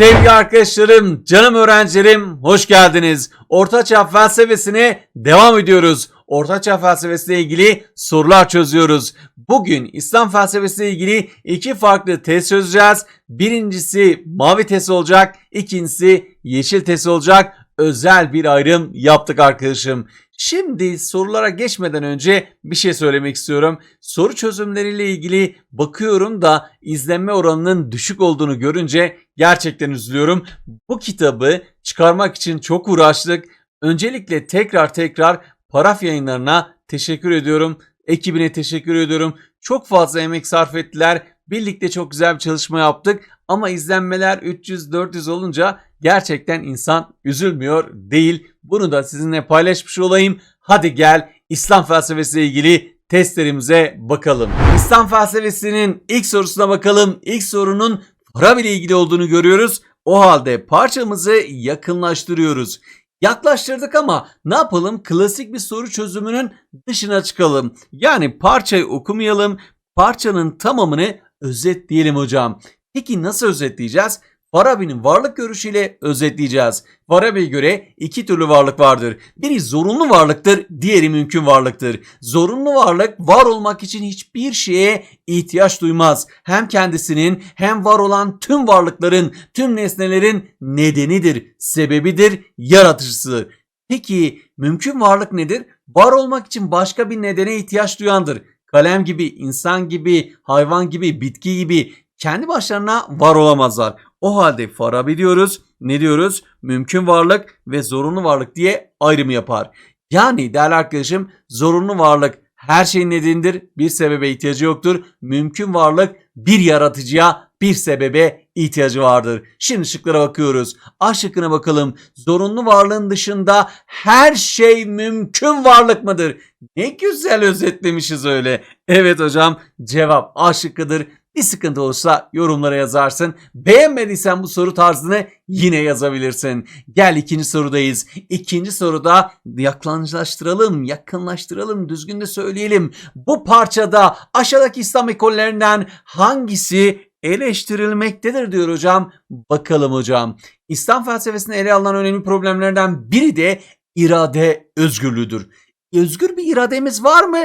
Sevgili arkadaşlarım, canım öğrencilerim, hoş geldiniz. Ortaçağ felsefesine devam ediyoruz. Ortaçağ felsefesiyle ilgili sorular çözüyoruz. Bugün İslam felsefesiyle ilgili iki farklı test çözeceğiz. Birincisi mavi test olacak, ikincisi yeşil test olacak. Özel bir ayrım yaptık arkadaşım. Şimdi sorulara geçmeden önce bir şey söylemek istiyorum. Soru çözümleriyle ilgili bakıyorum da izlenme oranının düşük olduğunu görünce gerçekten üzülüyorum. Bu kitabı çıkarmak için çok uğraştık. Öncelikle tekrar tekrar Paraf yayınlarına teşekkür ediyorum. Ekibine teşekkür ediyorum. Çok fazla emek sarf ettiler. Birlikte çok güzel bir çalışma yaptık. Ama izlenmeler 300-400 olunca gerçekten insan üzülmüyor değil. Bunu da sizinle paylaşmış olayım. Hadi gel İslam felsefesiyle ilgili testlerimize bakalım. İslam felsefesinin ilk sorusuna bakalım. İlk sorunun para ile ilgili olduğunu görüyoruz. O halde parçamızı yakınlaştırıyoruz. Yaklaştırdık ama ne yapalım? Klasik bir soru çözümünün dışına çıkalım. Yani parçayı okumayalım. Parçanın tamamını özetleyelim hocam. Peki nasıl özetleyeceğiz? Farabi'nin varlık görüşüyle özetleyeceğiz. Farabi'ye göre iki türlü varlık vardır. Biri zorunlu varlıktır, diğeri mümkün varlıktır. Zorunlu varlık var olmak için hiçbir şeye ihtiyaç duymaz. Hem kendisinin hem var olan tüm varlıkların, tüm nesnelerin nedenidir, sebebidir, yaratıcısıdır. Peki mümkün varlık nedir? Var olmak için başka bir nedene ihtiyaç duyandır. Kalem gibi, insan gibi, hayvan gibi, bitki gibi kendi başlarına var olamazlar. O halde Farabi diyoruz. Ne diyoruz? Mümkün varlık ve zorunlu varlık diye ayrım yapar. Yani değerli arkadaşım zorunlu varlık her şeyin nedenidir. Bir sebebe ihtiyacı yoktur. Mümkün varlık bir yaratıcıya bir sebebe ihtiyacı vardır. Şimdi şıklara bakıyoruz. A şıkkına bakalım. Zorunlu varlığın dışında her şey mümkün varlık mıdır? Ne güzel özetlemişiz öyle. Evet hocam cevap A şıkkıdır. Bir sıkıntı olursa yorumlara yazarsın. Beğenmediysen bu soru tarzını yine yazabilirsin. Gel ikinci sorudayız. İkinci soruda yakınlaştıralım, yakınlaştıralım, düzgün de söyleyelim. Bu parçada aşağıdaki İslam ekollerinden hangisi eleştirilmektedir diyor hocam. Bakalım hocam. İslam felsefesinde ele alınan önemli problemlerden biri de irade özgürlüğüdür. Özgür bir irademiz var mı?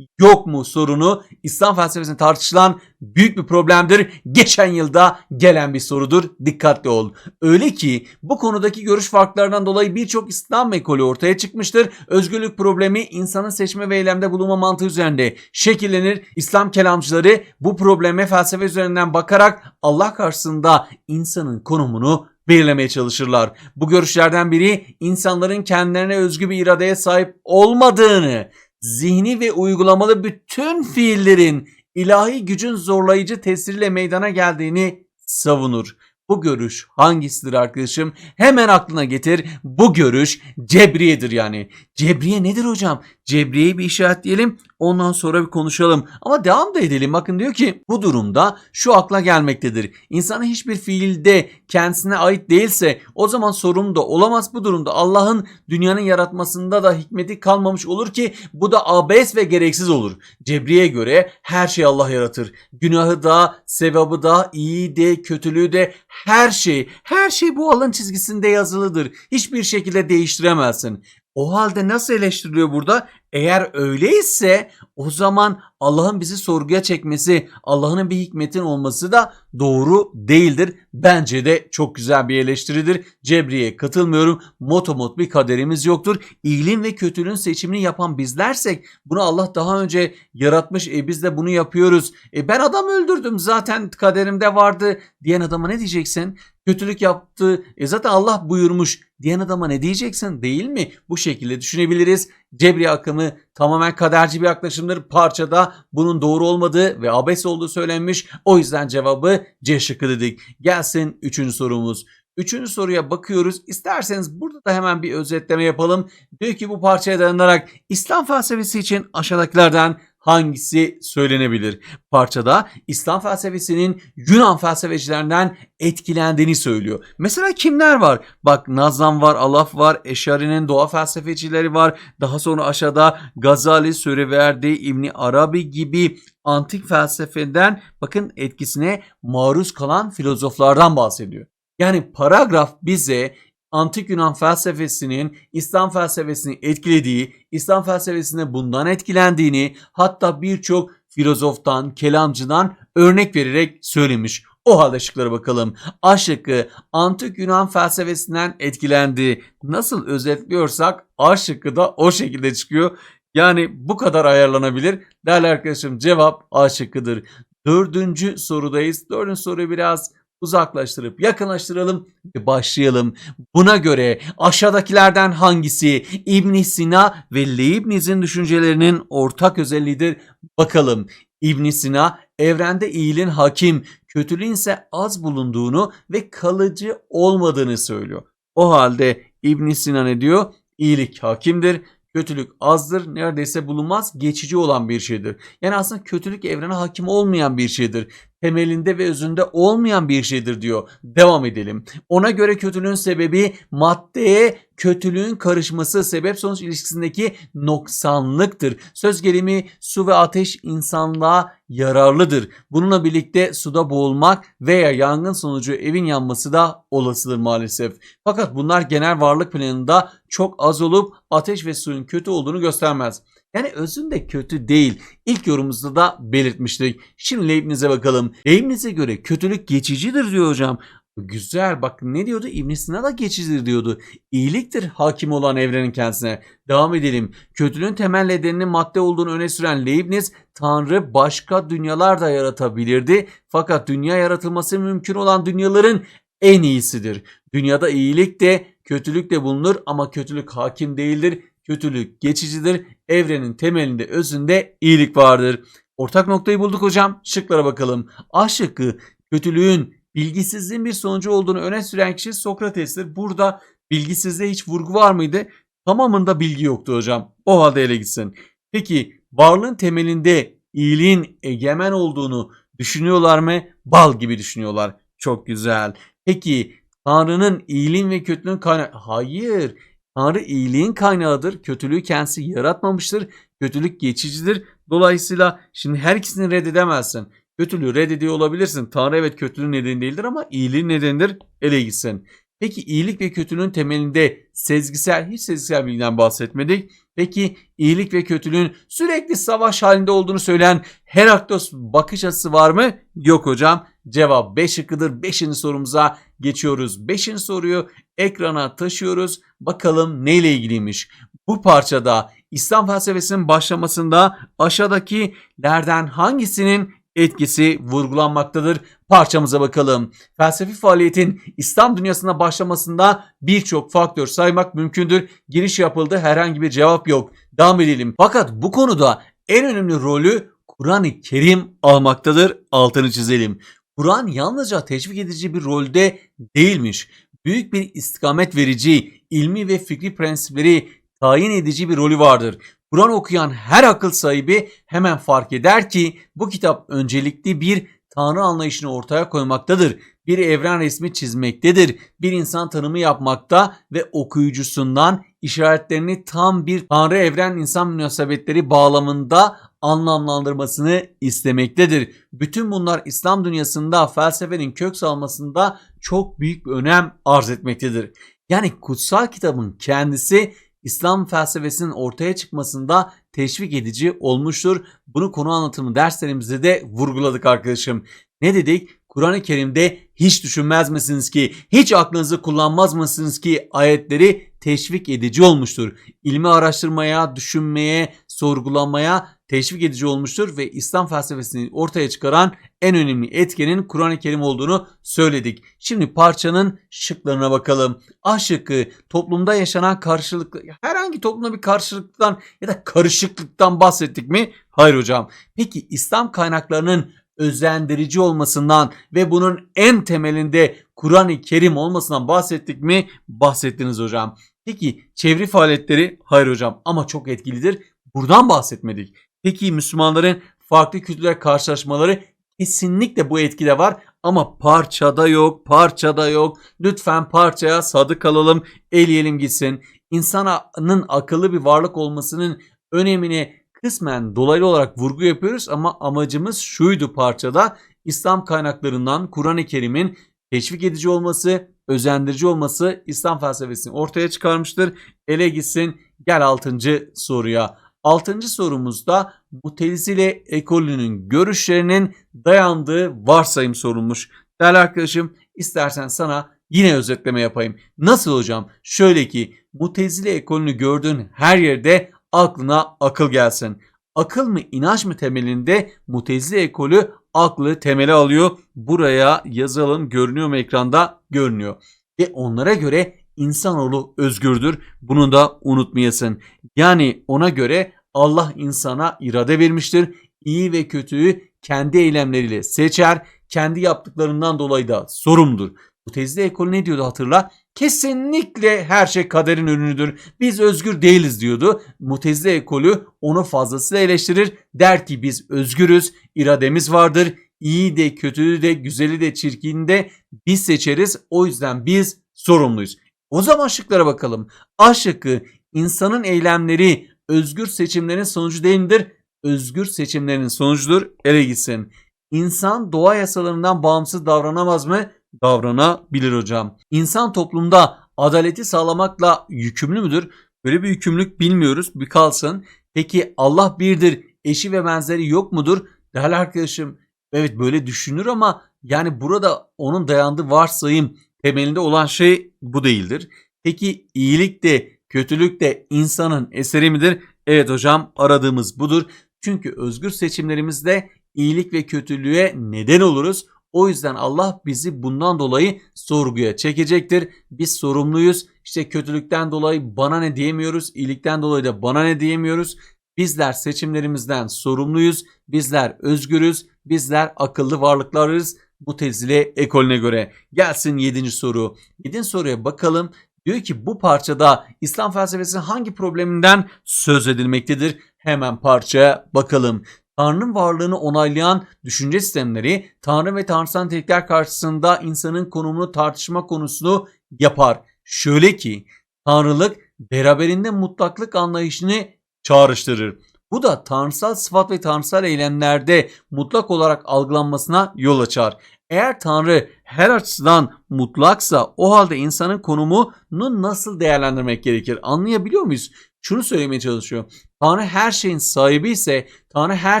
Yok mu sorunu İslam felsefesinde tartışılan büyük bir problemdir. Geçen yılda gelen bir sorudur. Dikkatli ol. Öyle ki bu konudaki görüş farklarından dolayı birçok İslam ekolü ortaya çıkmıştır. Özgürlük problemi insanın seçme ve eylemde bulunma mantığı üzerinde şekillenir. İslam kelamcıları bu probleme felsefe üzerinden bakarak Allah karşısında insanın konumunu belirlemeye çalışırlar. Bu görüşlerden biri insanların kendilerine özgü bir iradeye sahip olmadığını, zihni ve uygulamalı bütün fiillerin ilahi gücün zorlayıcı tesiriyle meydana geldiğini savunur. Bu görüş hangisidir arkadaşım? Hemen aklına getir. Bu görüş Cebriye'dir yani. Cebriye nedir hocam? Cebriye'yi bir işaretleyelim. Ondan sonra bir konuşalım. Ama devam da edelim. Bakın diyor ki bu durumda şu akla gelmektedir. İnsanın hiçbir fiilde kendisine ait değilse o zaman sorun da olamaz. Bu durumda Allah'ın dünyanın yaratmasında da hikmeti kalmamış olur ki bu da abes ve gereksiz olur. Cebriye göre her şey Allah yaratır. Günahı da, sevabı da, iyi de, kötülüğü de her şey, her şey bu alın çizgisinde yazılıdır. Hiçbir şekilde değiştiremezsin. O halde nasıl eleştiriliyor burada? Eğer öyleyse o zaman Allah'ın bizi sorguya çekmesi, Allah'ın bir hikmetin olması da doğru değildir. Bence de çok güzel bir eleştiridir. Cebriye katılmıyorum. Motomot bir kaderimiz yoktur. İyiliğin ve kötülüğün seçimini yapan bizlersek bunu Allah daha önce yaratmış. E biz de bunu yapıyoruz. E ben adam öldürdüm zaten kaderimde vardı diyen adama ne diyeceksin? Kötülük yaptı. E zaten Allah buyurmuş diyen adama ne diyeceksin değil mi? Bu şekilde düşünebiliriz. Cebri akımı tamamen kaderci bir yaklaşımdır. Parçada bunun doğru olmadığı ve abes olduğu söylenmiş. O yüzden cevabı C şıkkı dedik. Gelsin üçüncü sorumuz. Üçüncü soruya bakıyoruz. İsterseniz burada da hemen bir özetleme yapalım. Diyor ki bu parçaya dayanarak İslam felsefesi için aşağıdakilerden hangisi söylenebilir? Parçada İslam felsefesinin Yunan felsefecilerinden etkilendiğini söylüyor. Mesela kimler var? Bak Nazan var, Alaf var, Eşari'nin doğa felsefecileri var. Daha sonra aşağıda Gazali, Sürüverdi, İbni Arabi gibi antik felsefeden bakın etkisine maruz kalan filozoflardan bahsediyor. Yani paragraf bize antik Yunan felsefesinin İslam felsefesini etkilediği, İslam felsefesine bundan etkilendiğini, hatta birçok filozoftan, kelamcıdan örnek vererek söylemiş. O halde şıklara bakalım. A şıkkı antik Yunan felsefesinden etkilendi. Nasıl özetliyorsak A şıkkı da o şekilde çıkıyor. Yani bu kadar ayarlanabilir. Değerli arkadaşım cevap A şıkkıdır. Dördüncü sorudayız. Dördüncü soruyu biraz uzaklaştırıp yakınlaştıralım ve başlayalım. Buna göre aşağıdakilerden hangisi İbn Sina ve Leibniz'in düşüncelerinin ortak özelliğidir? Bakalım. İbn Sina evrende iyiliğin hakim, kötülüğün ise az bulunduğunu ve kalıcı olmadığını söylüyor. O halde İbn Sina ne diyor? İyilik hakimdir, kötülük azdır, neredeyse bulunmaz, geçici olan bir şeydir. Yani aslında kötülük evrene hakim olmayan bir şeydir. Temelinde ve özünde olmayan bir şeydir diyor. Devam edelim. Ona göre kötülüğün sebebi maddeye kötülüğün karışması sebep sonuç ilişkisindeki noksanlıktır. Söz gelimi su ve ateş insanlığa yararlıdır. Bununla birlikte suda boğulmak veya yangın sonucu evin yanması da olasıdır maalesef. Fakat bunlar genel varlık planında çok az olup ateş ve suyun kötü olduğunu göstermez. Yani özünde kötü değil. İlk yorumumuzda da belirtmiştik. Şimdi Leibniz'e bakalım. Leibniz'e göre kötülük geçicidir diyor hocam. Güzel bak ne diyordu? İbn Sina da geçicidir diyordu. İyiliktir hakim olan evrenin kendisine. Devam edelim. Kötülüğün temel nedeninin madde olduğunu öne süren Leibniz, Tanrı başka dünyalar da yaratabilirdi. Fakat dünya yaratılması mümkün olan dünyaların en iyisidir. Dünyada iyilik de kötülük de bulunur ama kötülük hakim değildir. Kötülük geçicidir. Evrenin temelinde özünde iyilik vardır. Ortak noktayı bulduk hocam. Şıklara bakalım. A şıkkı kötülüğün bilgisizliğin bir sonucu olduğunu öne süren kişi Sokrates'tir. Burada bilgisizliğe hiç vurgu var mıydı? Tamamında bilgi yoktu hocam. O halde ele gitsin. Peki varlığın temelinde iyiliğin egemen olduğunu düşünüyorlar mı? Bal gibi düşünüyorlar. Çok güzel. Peki Tanrı'nın iyiliğin ve kötülüğün kaynağı... Hayır. Tanrı iyiliğin kaynağıdır. Kötülüğü kendisi yaratmamıştır. Kötülük geçicidir. Dolayısıyla şimdi her ikisini reddedemezsin. Kötülüğü reddediyor olabilirsin. Tanrı evet kötülüğün nedeni değildir ama iyiliğin nedenidir. Ele gitsin. Peki iyilik ve kötülüğün temelinde sezgisel, hiç sezgisel bilgiden bahsetmedik. Peki iyilik ve kötülüğün sürekli savaş halinde olduğunu söyleyen Heraktos bakış açısı var mı? Yok hocam. Cevap 5 şıkkıdır. 5. sorumuza geçiyoruz. 5. soruyu ekrana taşıyoruz. Bakalım neyle ilgiliymiş. Bu parçada İslam felsefesinin başlamasında aşağıdakilerden hangisinin etkisi vurgulanmaktadır. Parçamıza bakalım. Felsefi faaliyetin İslam dünyasında başlamasında birçok faktör saymak mümkündür. Giriş yapıldı herhangi bir cevap yok. Devam edelim. Fakat bu konuda en önemli rolü Kur'an-ı Kerim almaktadır. Altını çizelim. Kur'an yalnızca teşvik edici bir rolde değilmiş. Büyük bir istikamet verici, ilmi ve fikri prensipleri tayin edici bir rolü vardır. Kur'an okuyan her akıl sahibi hemen fark eder ki bu kitap öncelikli bir tanrı anlayışını ortaya koymaktadır. Bir evren resmi çizmektedir. Bir insan tanımı yapmakta ve okuyucusundan işaretlerini tam bir tanrı evren insan münasebetleri bağlamında anlamlandırmasını istemektedir. Bütün bunlar İslam dünyasında felsefenin kök salmasında çok büyük bir önem arz etmektedir. Yani kutsal kitabın kendisi İslam felsefesinin ortaya çıkmasında teşvik edici olmuştur. Bunu konu anlatımı derslerimizde de vurguladık arkadaşım. Ne dedik? Kur'an-ı Kerim'de hiç düşünmez misiniz ki, hiç aklınızı kullanmaz mısınız ki ayetleri teşvik edici olmuştur. İlmi araştırmaya, düşünmeye, sorgulamaya teşvik edici olmuştur ve İslam felsefesini ortaya çıkaran en önemli etkenin Kur'an-ı Kerim olduğunu söyledik. Şimdi parçanın şıklarına bakalım. A şıkkı toplumda yaşanan karşılıklı herhangi toplumda bir karşılıktan ya da karışıklıktan bahsettik mi? Hayır hocam. Peki İslam kaynaklarının özendirici olmasından ve bunun en temelinde Kur'an-ı Kerim olmasından bahsettik mi? Bahsettiniz hocam. Peki çevre faaliyetleri? Hayır hocam ama çok etkilidir. Buradan bahsetmedik. Peki Müslümanların farklı kültürler karşılaşmaları kesinlikle bu etkide var ama parçada yok, parçada yok. Lütfen parçaya sadık kalalım, eleyelim gitsin. İnsanın akıllı bir varlık olmasının önemini kısmen dolaylı olarak vurgu yapıyoruz ama amacımız şuydu parçada. İslam kaynaklarından Kur'an-ı Kerim'in teşvik edici olması, özendirici olması İslam felsefesini ortaya çıkarmıştır. Ele gitsin gel 6. soruya. 6. sorumuzda Mutezile ekolünün görüşlerinin dayandığı varsayım sorulmuş. Değerli arkadaşım istersen sana yine özetleme yapayım. Nasıl hocam? Şöyle ki Mutezile ekolünü gördüğün her yerde aklına akıl gelsin. Akıl mı inanç mı temelinde Mutezile ekolü aklı temele alıyor. Buraya yazalım görünüyor mu ekranda? Görünüyor. Ve onlara göre insanoğlu özgürdür. Bunu da unutmayasın. Yani ona göre Allah insana irade vermiştir. İyi ve kötüyü kendi eylemleriyle seçer. Kendi yaptıklarından dolayı da sorumludur. Mutezile ekolü ne diyordu hatırla? Kesinlikle her şey kaderin ürünüdür. Biz özgür değiliz diyordu. Mutezile ekolü onu fazlasıyla eleştirir. Der ki biz özgürüz, irademiz vardır. İyi de kötüyü de güzeli de çirkini de biz seçeriz. O yüzden biz sorumluyuz. O zaman şıklara bakalım. A şıkkı insanın eylemleri özgür seçimlerin sonucu değil midir? Özgür seçimlerin sonucudur. Ele gitsin. İnsan doğa yasalarından bağımsız davranamaz mı? Davranabilir hocam. İnsan toplumda adaleti sağlamakla yükümlü müdür? Böyle bir yükümlülük bilmiyoruz. Bir kalsın. Peki Allah birdir, eşi ve benzeri yok mudur? Değerli arkadaşım, evet böyle düşünür ama yani burada onun dayandığı varsayım temelinde olan şey bu değildir. Peki iyilik de kötülük de insanın eseri midir? Evet hocam aradığımız budur. Çünkü özgür seçimlerimizde iyilik ve kötülüğe neden oluruz. O yüzden Allah bizi bundan dolayı sorguya çekecektir. Biz sorumluyuz. İşte kötülükten dolayı bana ne diyemiyoruz. iyilikten dolayı da bana ne diyemiyoruz. Bizler seçimlerimizden sorumluyuz. Bizler özgürüz. Bizler akıllı varlıklarız. Bu tezile ekolüne göre. Gelsin 7. soru. 7. soruya bakalım. Diyor ki bu parçada İslam felsefesinin hangi probleminden söz edilmektedir? Hemen parçaya bakalım. Tanrı'nın varlığını onaylayan düşünce sistemleri Tanrı ve tanrısal nitelikler karşısında insanın konumunu tartışma konusunu yapar. Şöyle ki Tanrılık beraberinde mutlaklık anlayışını çağrıştırır. Bu da tanrısal sıfat ve tanrısal eylemlerde mutlak olarak algılanmasına yol açar. Eğer Tanrı her açıdan mutlaksa o halde insanın konumunu nasıl değerlendirmek gerekir? Anlayabiliyor muyuz? Şunu söylemeye çalışıyor. Tanrı her şeyin sahibi ise, Tanrı her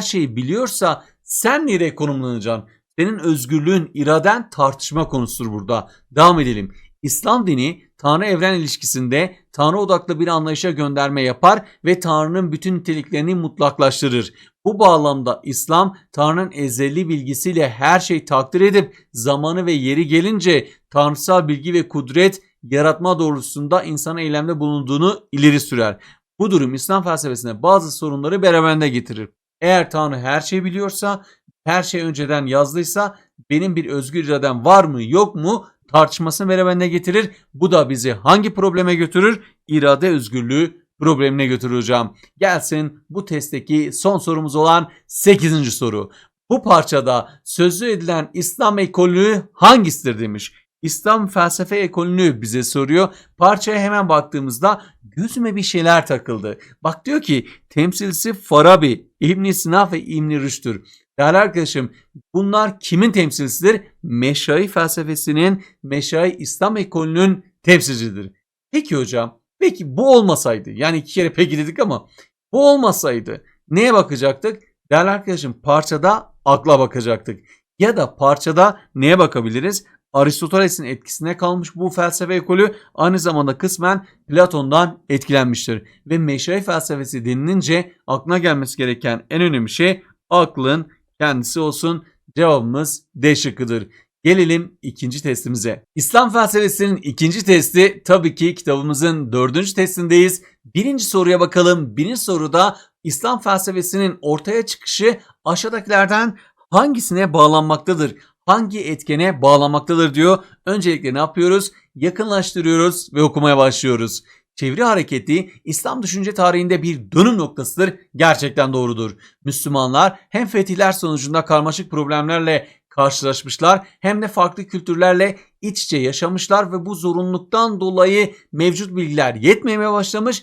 şeyi biliyorsa sen nereye konumlanacaksın? Senin özgürlüğün, iraden tartışma konusudur burada. Devam edelim. İslam dini Tanrı evren ilişkisinde Tanrı odaklı bir anlayışa gönderme yapar ve Tanrı'nın bütün niteliklerini mutlaklaştırır. Bu bağlamda İslam Tanrı'nın ezeli bilgisiyle her şeyi takdir edip zamanı ve yeri gelince tanrısal bilgi ve kudret yaratma doğrultusunda insan eylemde bulunduğunu ileri sürer. Bu durum İslam felsefesine bazı sorunları beraberinde getirir. Eğer Tanrı her şeyi biliyorsa, her şey önceden yazdıysa benim bir özgür iradem var mı yok mu tartışmasını beraberinde getirir. Bu da bizi hangi probleme götürür? İrade özgürlüğü problemine götüreceğim. Gelsin bu testteki son sorumuz olan 8. soru. Bu parçada sözlü edilen İslam ekolü hangisidir demiş. İslam felsefe ekolünü bize soruyor. Parçaya hemen baktığımızda gözüme bir şeyler takıldı. Bak diyor ki temsilcisi Farabi, İbn Sina ve İbn Rüşd'tür. Değerli arkadaşım bunlar kimin temsilcisidir? Meşai felsefesinin, Meşai İslam ekolünün temsilcidir. Peki hocam, peki bu olmasaydı, yani iki kere peki dedik ama bu olmasaydı neye bakacaktık? Değerli arkadaşım parçada akla bakacaktık. Ya da parçada neye bakabiliriz? Aristoteles'in etkisine kalmış bu felsefe ekolü aynı zamanda kısmen Platon'dan etkilenmiştir. Ve meşai felsefesi denilince aklına gelmesi gereken en önemli şey aklın kendisi olsun. Cevabımız D şıkkıdır. Gelelim ikinci testimize. İslam felsefesinin ikinci testi tabii ki kitabımızın dördüncü testindeyiz. Birinci soruya bakalım. Birinci soruda İslam felsefesinin ortaya çıkışı aşağıdakilerden hangisine bağlanmaktadır? Hangi etkene bağlanmaktadır diyor. Öncelikle ne yapıyoruz? Yakınlaştırıyoruz ve okumaya başlıyoruz. Çeviri hareketi İslam düşünce tarihinde bir dönüm noktasıdır. Gerçekten doğrudur. Müslümanlar hem fetihler sonucunda karmaşık problemlerle karşılaşmışlar hem de farklı kültürlerle iç içe yaşamışlar ve bu zorunluluktan dolayı mevcut bilgiler yetmemeye başlamış,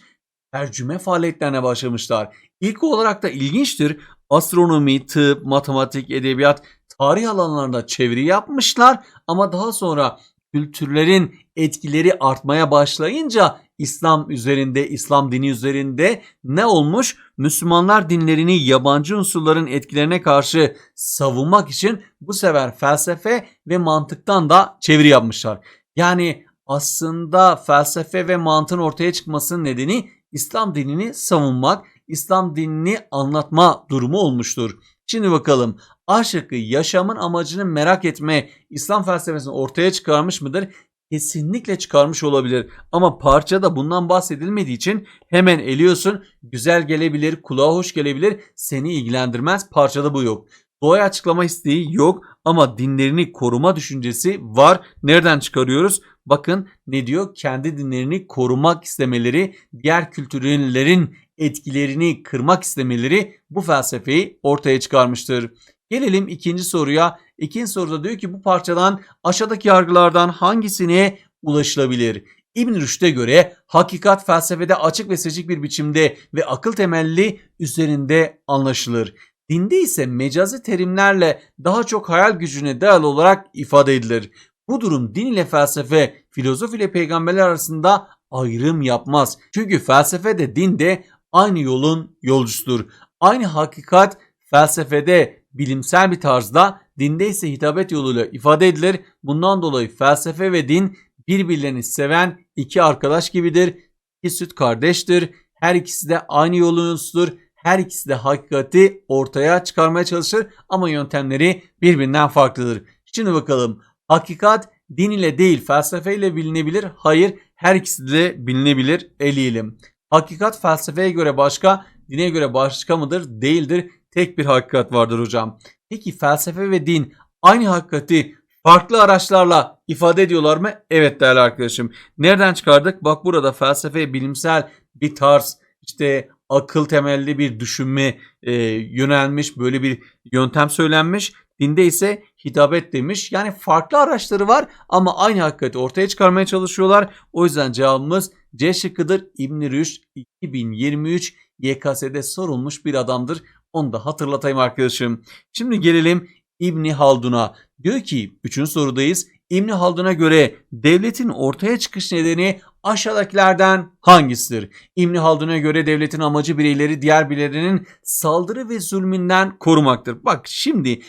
tercüme faaliyetlerine başlamışlar. İlk olarak da ilginçtir astronomi, tıp, matematik, edebiyat, tarih alanlarında çeviri yapmışlar ama daha sonra kültürlerin etkileri artmaya başlayınca İslam üzerinde, İslam dini üzerinde ne olmuş? Müslümanlar dinlerini yabancı unsurların etkilerine karşı savunmak için bu sefer felsefe ve mantıktan da çeviri yapmışlar. Yani aslında felsefe ve mantığın ortaya çıkmasının nedeni İslam dinini savunmak, İslam dinini anlatma durumu olmuştur. Şimdi bakalım A yaşamın amacını merak etme İslam felsefesini ortaya çıkarmış mıdır? Kesinlikle çıkarmış olabilir ama parçada bundan bahsedilmediği için hemen eliyorsun. Güzel gelebilir, kulağa hoş gelebilir, seni ilgilendirmez. Parçada bu yok. Doğaya açıklama isteği yok ama dinlerini koruma düşüncesi var. Nereden çıkarıyoruz? Bakın ne diyor? Kendi dinlerini korumak istemeleri, diğer kültürlerin etkilerini kırmak istemeleri bu felsefeyi ortaya çıkarmıştır. Gelelim ikinci soruya. İkinci soruda diyor ki bu parçadan aşağıdaki yargılardan hangisine ulaşılabilir? İbn Rüşd'e göre hakikat felsefede açık ve seçik bir biçimde ve akıl temelli üzerinde anlaşılır. Dinde ise mecazi terimlerle daha çok hayal gücüne dayalı olarak ifade edilir. Bu durum din ile felsefe, filozof ile peygamberler arasında ayrım yapmaz. Çünkü felsefe de din de aynı yolun yolcusudur. Aynı hakikat felsefede bilimsel bir tarzda, dinde ise hitabet yoluyla ifade edilir. Bundan dolayı felsefe ve din birbirlerini seven iki arkadaş gibidir. İki süt kardeştir. Her ikisi de aynı yolun yolcusudur. Her ikisi de hakikati ortaya çıkarmaya çalışır ama yöntemleri birbirinden farklıdır. Şimdi bakalım hakikat din ile değil felsefe ile bilinebilir. Hayır her ikisi de bilinebilir. Eleyelim. Hakikat felsefeye göre başka, dine göre başka mıdır? Değildir. Tek bir hakikat vardır hocam. Peki felsefe ve din aynı hakikati farklı araçlarla ifade ediyorlar mı? Evet değerli arkadaşım. Nereden çıkardık? Bak burada felsefe bilimsel bir tarz, işte akıl temelli bir düşünme e, yönelmiş, böyle bir yöntem söylenmiş. Dinde ise hitabet demiş. Yani farklı araçları var ama aynı hakikati ortaya çıkarmaya çalışıyorlar. O yüzden cevabımız C şıkkıdır. İbn Rüşd 2023 YKS'de sorulmuş bir adamdır. Onu da hatırlatayım arkadaşım. Şimdi gelelim İbni Haldun'a. Diyor ki 3. sorudayız. İbni Haldun'a göre devletin ortaya çıkış nedeni aşağıdakilerden hangisidir? İbni Haldun'a göre devletin amacı bireyleri diğer bireylerinin saldırı ve zulmünden korumaktır. Bak şimdi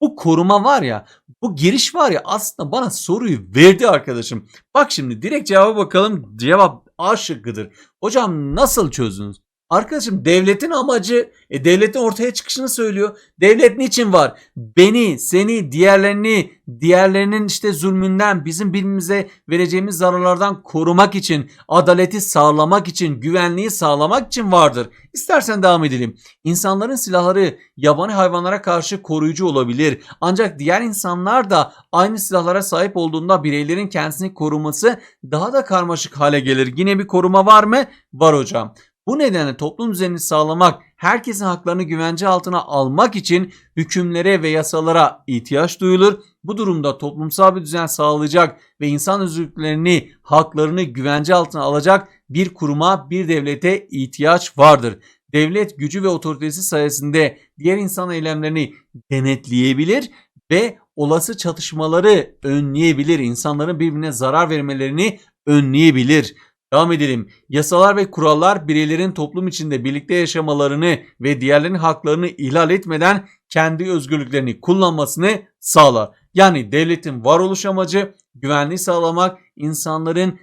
bu koruma var ya bu giriş var ya aslında bana soruyu verdi arkadaşım. Bak şimdi direkt cevaba bakalım. Cevap A şıkkıdır. Hocam nasıl çözdünüz? Arkadaşım devletin amacı e, devletin ortaya çıkışını söylüyor. Devlet niçin var? Beni, seni, diğerlerini, diğerlerinin işte zulmünden, bizim birbirimize vereceğimiz zararlardan korumak için, adaleti sağlamak için, güvenliği sağlamak için vardır. İstersen devam edelim. İnsanların silahları yabani hayvanlara karşı koruyucu olabilir. Ancak diğer insanlar da aynı silahlara sahip olduğunda bireylerin kendisini koruması daha da karmaşık hale gelir. Yine bir koruma var mı? Var hocam. Bu nedenle toplum düzenini sağlamak, herkesin haklarını güvence altına almak için hükümlere ve yasalara ihtiyaç duyulur. Bu durumda toplumsal bir düzen sağlayacak ve insan özgürlüklerini, haklarını güvence altına alacak bir kuruma, bir devlete ihtiyaç vardır. Devlet gücü ve otoritesi sayesinde diğer insan eylemlerini denetleyebilir ve olası çatışmaları önleyebilir. İnsanların birbirine zarar vermelerini önleyebilir. Devam edelim. Yasalar ve kurallar bireylerin toplum içinde birlikte yaşamalarını ve diğerlerinin haklarını ihlal etmeden kendi özgürlüklerini kullanmasını sağlar. Yani devletin varoluş amacı güvenliği sağlamak, insanların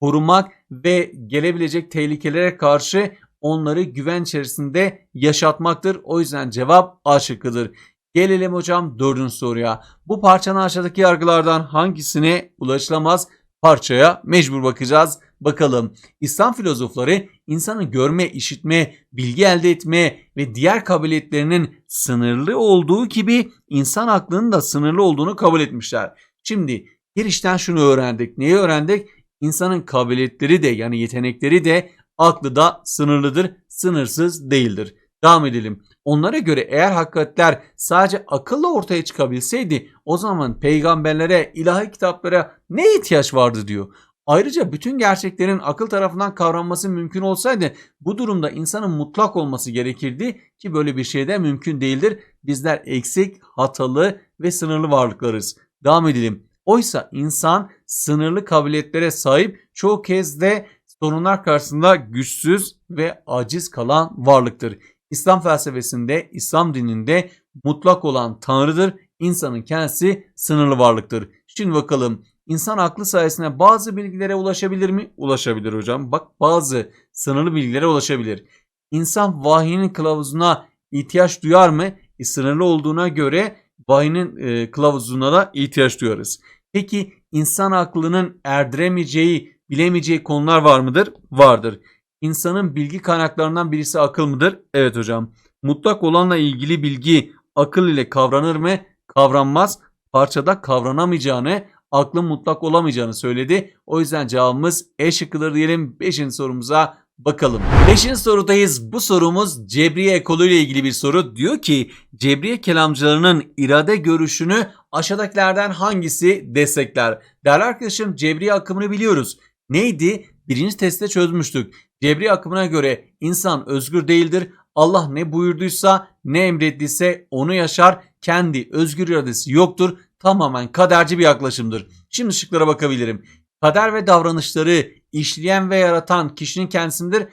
korumak ve gelebilecek tehlikelere karşı onları güven içerisinde yaşatmaktır. O yüzden cevap A şıkkıdır. Gelelim hocam dördüncü soruya. Bu parçanın aşağıdaki yargılardan hangisine ulaşılamaz? Parçaya mecbur bakacağız. Bakalım İslam filozofları insanın görme, işitme, bilgi elde etme ve diğer kabiliyetlerinin sınırlı olduğu gibi insan aklının da sınırlı olduğunu kabul etmişler. Şimdi girişten şunu öğrendik. Neyi öğrendik? İnsanın kabiliyetleri de yani yetenekleri de aklı da sınırlıdır, sınırsız değildir. Devam edelim. Onlara göre eğer hakikatler sadece akılla ortaya çıkabilseydi o zaman peygamberlere, ilahi kitaplara ne ihtiyaç vardı diyor. Ayrıca bütün gerçeklerin akıl tarafından kavranması mümkün olsaydı bu durumda insanın mutlak olması gerekirdi ki böyle bir şey de mümkün değildir. Bizler eksik, hatalı ve sınırlı varlıklarız. Devam edelim. Oysa insan sınırlı kabiliyetlere sahip çoğu kez de sorunlar karşısında güçsüz ve aciz kalan varlıktır. İslam felsefesinde, İslam dininde mutlak olan Tanrı'dır. İnsanın kendisi sınırlı varlıktır. Şimdi bakalım insan aklı sayesinde bazı bilgilere ulaşabilir mi? Ulaşabilir hocam. Bak bazı sınırlı bilgilere ulaşabilir. İnsan vahyin kılavuzuna ihtiyaç duyar mı? E, sınırlı olduğuna göre vahyin e, kılavuzuna da ihtiyaç duyarız. Peki insan aklının erdiremeyeceği, bilemeyeceği konular var mıdır? Vardır. İnsanın bilgi kaynaklarından birisi akıl mıdır? Evet hocam. Mutlak olanla ilgili bilgi akıl ile kavranır mı? Kavranmaz. Parçada kavranamayacağını, aklın mutlak olamayacağını söyledi. O yüzden cevabımız E şıkkıdır diyelim. 5. sorumuza bakalım. 5. sorudayız. Bu sorumuz Cebriye ekolü ile ilgili bir soru. Diyor ki Cebriye kelamcılarının irade görüşünü aşağıdakilerden hangisi destekler? Değerli arkadaşım Cebriye akımını biliyoruz. Neydi? Birinci testte çözmüştük. Cebri akımına göre insan özgür değildir. Allah ne buyurduysa ne emrettiyse onu yaşar. Kendi özgür iradesi yoktur. Tamamen kaderci bir yaklaşımdır. Şimdi şıklara bakabilirim. Kader ve davranışları işleyen ve yaratan kişinin kendisindir.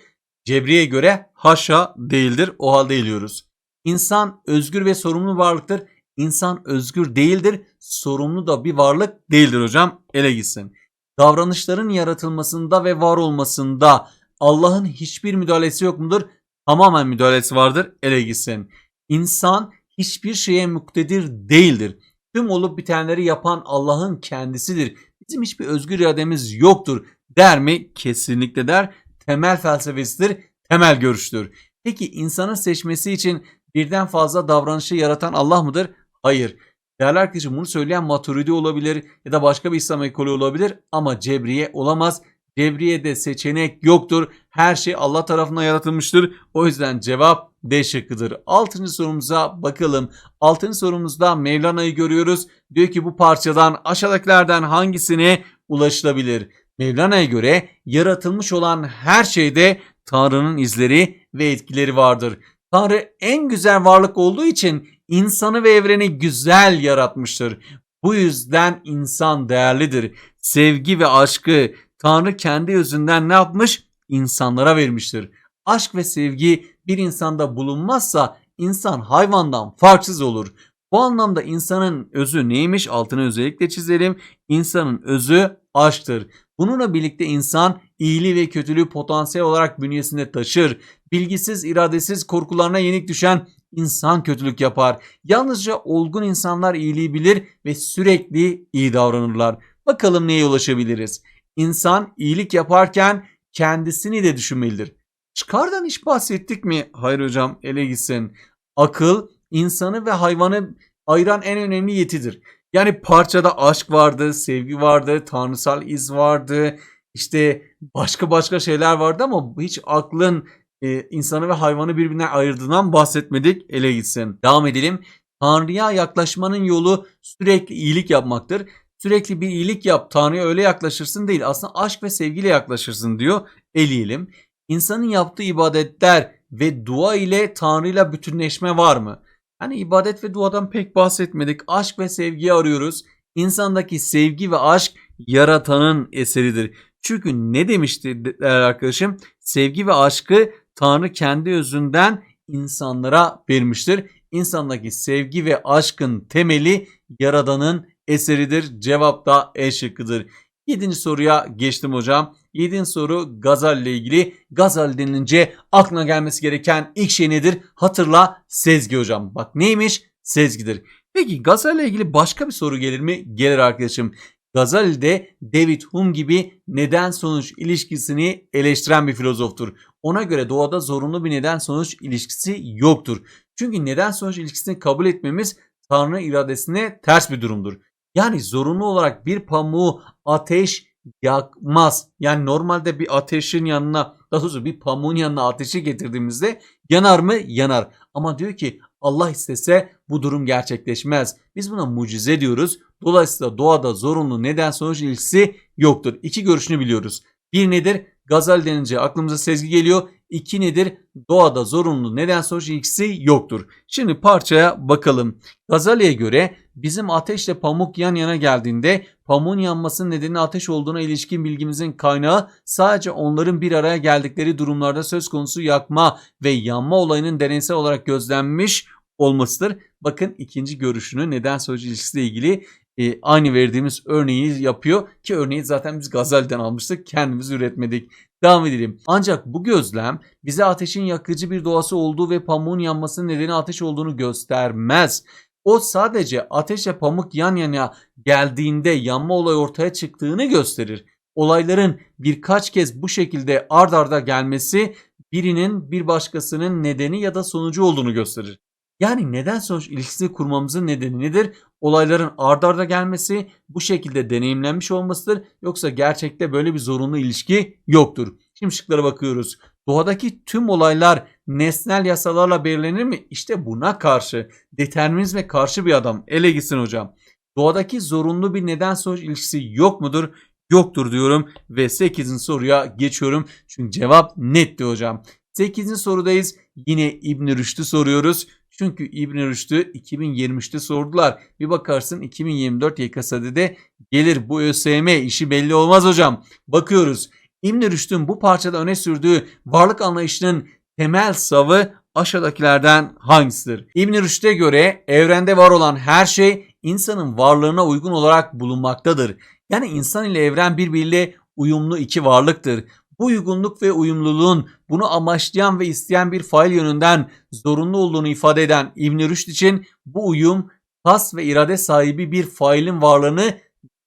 Cebriye göre haşa değildir. O halde eliyoruz. İnsan özgür ve sorumlu varlıktır. İnsan özgür değildir. Sorumlu da bir varlık değildir hocam. Ele gitsin. Davranışların yaratılmasında ve var olmasında Allah'ın hiçbir müdahalesi yok mudur? Tamamen müdahalesi vardır. Ele gitsin. İnsan hiçbir şeye muktedir değildir. Tüm olup bitenleri yapan Allah'ın kendisidir. Bizim hiçbir özgür irademiz yoktur. Der mi? Kesinlikle der. Temel felsefesidir. Temel görüştür. Peki insanın seçmesi için birden fazla davranışı yaratan Allah mıdır? Hayır. Değerli arkadaşım bunu söyleyen Maturidi olabilir ya da başka bir İslam ekolü olabilir ama Cebriye olamaz. Cebriye'de seçenek yoktur. Her şey Allah tarafından yaratılmıştır. O yüzden cevap D şıkkıdır. Altıncı sorumuza bakalım. Altıncı sorumuzda Mevlana'yı görüyoruz. Diyor ki bu parçadan aşağıdakilerden hangisine ulaşılabilir? Mevlana'ya göre yaratılmış olan her şeyde Tanrı'nın izleri ve etkileri vardır. Tanrı en güzel varlık olduğu için insanı ve evreni güzel yaratmıştır. Bu yüzden insan değerlidir. Sevgi ve aşkı Tanrı kendi özünden ne yapmış? İnsanlara vermiştir. Aşk ve sevgi bir insanda bulunmazsa insan hayvandan farksız olur. Bu anlamda insanın özü neymiş? Altını özellikle çizelim. İnsanın özü aşktır. Bununla birlikte insan iyiliği ve kötülüğü potansiyel olarak bünyesinde taşır. Bilgisiz, iradesiz, korkularına yenik düşen insan kötülük yapar. Yalnızca olgun insanlar iyiliği bilir ve sürekli iyi davranırlar. Bakalım neye ulaşabiliriz? İnsan iyilik yaparken kendisini de düşünmelidir. Çıkardan hiç bahsettik mi? Hayır hocam ele gitsin. Akıl insanı ve hayvanı ayıran en önemli yetidir. Yani parçada aşk vardı, sevgi vardı, tanrısal iz vardı. İşte başka başka şeyler vardı ama hiç aklın e, insanı ve hayvanı birbirine ayırdığından bahsetmedik. Ele gitsin. Devam edelim. Tanrı'ya yaklaşmanın yolu sürekli iyilik yapmaktır. Sürekli bir iyilik yap, Tanrı'ya öyle yaklaşırsın değil. Aslında aşk ve sevgiyle yaklaşırsın diyor. Eleyelim. İnsanın yaptığı ibadetler ve dua ile Tanrı'yla bütünleşme var mı? Hani ibadet ve duadan pek bahsetmedik. Aşk ve sevgiyi arıyoruz. İnsandaki sevgi ve aşk yaratanın eseridir. Çünkü ne demişti değerli arkadaşım? Sevgi ve aşkı Tanrı kendi özünden insanlara vermiştir. İnsandaki sevgi ve aşkın temeli Yaradan'ın eseridir. Cevap da E şıkkıdır. Yedinci soruya geçtim hocam. Yedinci soru Gazal ile ilgili. Gazal denilince aklına gelmesi gereken ilk şey nedir? Hatırla sezgi hocam. Bak neymiş? Sezgidir. Peki Gazal ile ilgili başka bir soru gelir mi? Gelir arkadaşım. Gazali de David Hume gibi neden sonuç ilişkisini eleştiren bir filozoftur. Ona göre doğada zorunlu bir neden sonuç ilişkisi yoktur. Çünkü neden sonuç ilişkisini kabul etmemiz Tanrı iradesine ters bir durumdur. Yani zorunlu olarak bir pamuğu ateş yakmaz. Yani normalde bir ateşin yanına, daha doğrusu bir pamuğun yanına ateşi getirdiğimizde yanar mı? Yanar. Ama diyor ki Allah istese bu durum gerçekleşmez. Biz buna mucize diyoruz. Dolayısıyla doğada zorunlu neden sonuç ilişkisi yoktur. İki görüşünü biliyoruz. Bir nedir? Gazal denince aklımıza sezgi geliyor. İki nedir? Doğada zorunlu neden sonuç ilişkisi yoktur. Şimdi parçaya bakalım. Gazali'ye göre bizim ateşle pamuk yan yana geldiğinde pamuğun yanmasının nedeni ateş olduğuna ilişkin bilgimizin kaynağı sadece onların bir araya geldikleri durumlarda söz konusu yakma ve yanma olayının deneysel olarak gözlenmiş olmasıdır. Bakın ikinci görüşünü neden sonuç ilişkisiyle ilgili e, aynı verdiğimiz örneği yapıyor ki örneği zaten biz Gazali'den almıştık kendimiz üretmedik. Devam edelim. Ancak bu gözlem bize ateşin yakıcı bir doğası olduğu ve pamuğun yanmasının nedeni ateş olduğunu göstermez. O sadece ateşle pamuk yan yana geldiğinde yanma olayı ortaya çıktığını gösterir. Olayların birkaç kez bu şekilde ard arda gelmesi birinin bir başkasının nedeni ya da sonucu olduğunu gösterir. Yani neden sonuç ilişkisini kurmamızın nedeni nedir? Olayların ard arda gelmesi, bu şekilde deneyimlenmiş olmasıdır. Yoksa gerçekte böyle bir zorunlu ilişki yoktur. Şimdi şıklara bakıyoruz. Doğadaki tüm olaylar nesnel yasalarla belirlenir mi? İşte buna karşı determinizme karşı bir adam. Ele gitsin hocam. Doğadaki zorunlu bir neden sonuç ilişkisi yok mudur? Yoktur diyorum ve 8. soruya geçiyorum. Çünkü cevap netti hocam. 8. sorudayız. Yine İbn Rüşd'ü soruyoruz. Çünkü İbn Rüşd'ü 2023'te sordular. Bir bakarsın 2024 YKS'de gelir bu ÖSYM işi belli olmaz hocam. Bakıyoruz. İbn Rüşd'ün bu parçada öne sürdüğü varlık anlayışının temel savı aşağıdakilerden hangisidir? İbn Rüşd'e göre evrende var olan her şey insanın varlığına uygun olarak bulunmaktadır. Yani insan ile evren birbiriyle uyumlu iki varlıktır. Bu uygunluk ve uyumluluğun bunu amaçlayan ve isteyen bir fail yönünden zorunlu olduğunu ifade eden İbn Rüşd için bu uyum kas ve irade sahibi bir failin varlığını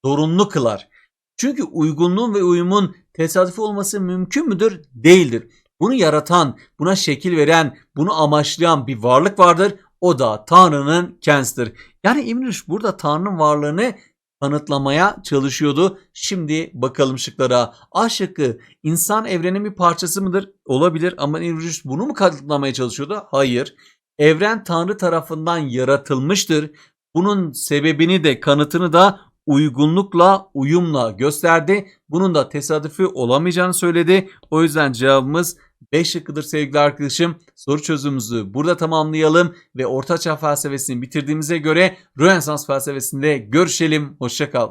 zorunlu kılar. Çünkü uygunluğun ve uyumun tesadüfi olması mümkün müdür? Değildir. Bunu yaratan, buna şekil veren, bunu amaçlayan bir varlık vardır. O da Tanrı'nın kendisidir. Yani İbn Rüşd burada Tanrı'nın varlığını kanıtlamaya çalışıyordu. Şimdi bakalım şıklara. A şıkkı insan evrenin bir parçası mıdır? Olabilir ama Rüşd bunu mu kanıtlamaya çalışıyordu? Hayır. Evren Tanrı tarafından yaratılmıştır. Bunun sebebini de kanıtını da uygunlukla, uyumla gösterdi. Bunun da tesadüfi olamayacağını söyledi. O yüzden cevabımız 5 şıkkıdır sevgili arkadaşım. Soru çözümümüzü burada tamamlayalım ve Ortaçağ felsefesini bitirdiğimize göre Rönesans felsefesinde görüşelim. Hoşçakal.